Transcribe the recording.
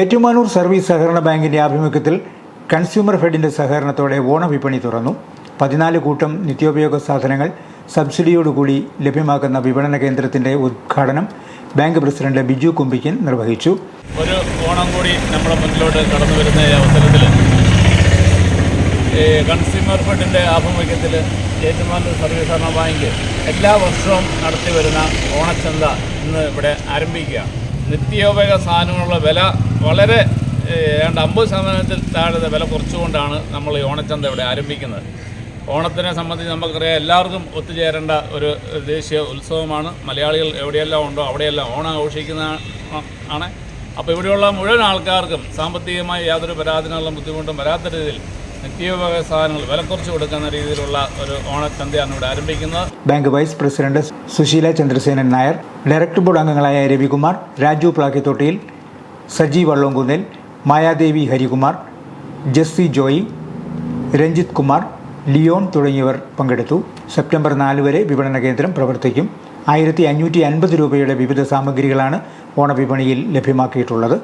Ettumanoor service സഹകരണ ബാങ്കിന്റെ ആഭിമുഖ്യത്തിൽ കൺസ്യൂമർ ഫെഡിന്റെ സഹകരണത്തോടെ ഓണവിപണി തുറന്നു. പതിനാല് കൂട്ടം നിത്യോപയോഗ സാധനങ്ങൾ സബ്സിഡിയോടുകൂടി ലഭ്യമാക്കുന്ന വിപണന കേന്ദ്രത്തിന്റെ ഉദ്ഘാടനം ബാങ്ക് പ്രസിഡന്റ് ബിജു കുമ്പിക്കൻ നിർവഹിച്ചു. ഒരു ഓണം കൂടി നമ്മുടെ മുന്നിലോട്ട് കടന്നു വരുന്ന അവസരത്തിൽ കൺസ്യൂമർ ഫെഡിന്റെ ആഭിമുഖ്യത്തിൽ ഏറ്റുമാനൂർ സർവീസ് സഹകരണ ബാങ്ക് എല്ലാ വർഷവും നടത്തി വരുന്ന ഓണച്ചന്ത ഇന്ന് ഇവിടെ ആരംഭിക്കുകയാണ്. നിത്യോപയോഗ സാധനങ്ങളുടെ വില വളരെ ഏതാണ്ട് അമ്പത് ശതമാനത്തിൽ താഴെ വില കുറച്ചുകൊണ്ടാണ് നമ്മൾ ഈ ഓണച്ചന്ത ഇവിടെ ആരംഭിക്കുന്നത്. ഓണത്തിനെ സംബന്ധിച്ച് നമുക്കറിയാം എല്ലാവർക്കും ഒത്തുചേരേണ്ട ഒരു ദേശീയ ഉത്സവമാണ്. മലയാളികൾ എവിടെയെല്ലാം ഉണ്ടോ അവിടെയെല്ലാം ഓണം ആഘോഷിക്കുന്ന ആണ്. അപ്പോൾ ഇവിടെയുള്ള മുഴുവൻ ആൾക്കാർക്കും സാമ്പത്തികമായി യാതൊരു പരാതിനുള്ള ബുദ്ധിമുട്ടും വരാത്ത രീതിയിൽ നിത്യോപയോഗ സാധനങ്ങൾ വില കുറച്ച് കൊടുക്കുന്ന രീതിയിലുള്ള ഒരു ഓണച്ചന്തയാണ് ഇവിടെ ആരംഭിക്കുന്നത്. Bank vice president Sushila Chandrasenan Nair director board അംഗങ്ങളായ രവികുമാർ രാജു പ്ലാക്കിത്തൊട്ടിയിൽ സജി വള്ളംകുന്നിൽ മായാദേവി ഹരികുമാർ ജസ്സി ജോയി രഞ്ജിത് കുമാർ ലിയോൺ തുടങ്ങിയവർ പങ്കെടുത്തു. സെപ്റ്റംബർ നാല് വരെ വിപണന കേന്ദ്രം പ്രവർത്തിക്കും. ആയിരത്തി അഞ്ഞൂറ്റി അൻപത് രൂപയുടെ വിവിധ സാമഗ്രികളാണ് ഓണവിപണിയിൽ ലഭ്യമാക്കിയിട്ടുള്ളത്.